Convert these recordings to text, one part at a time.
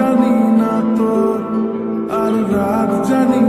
জানি না তোর আর রাত জানি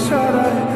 তোর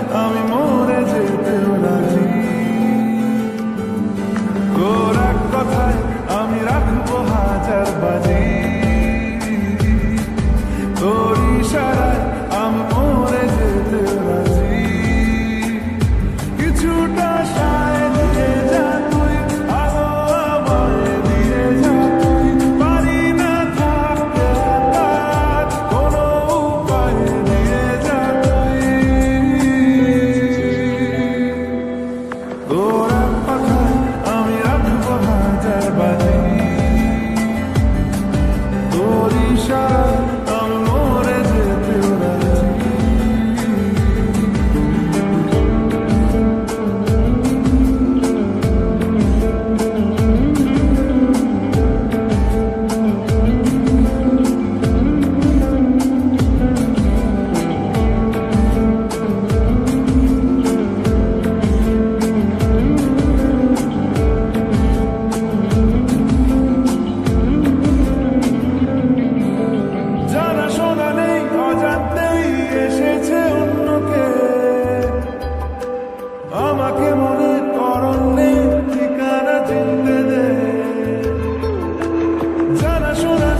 জানা শোনা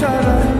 shut up.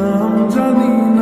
নাম জানি না।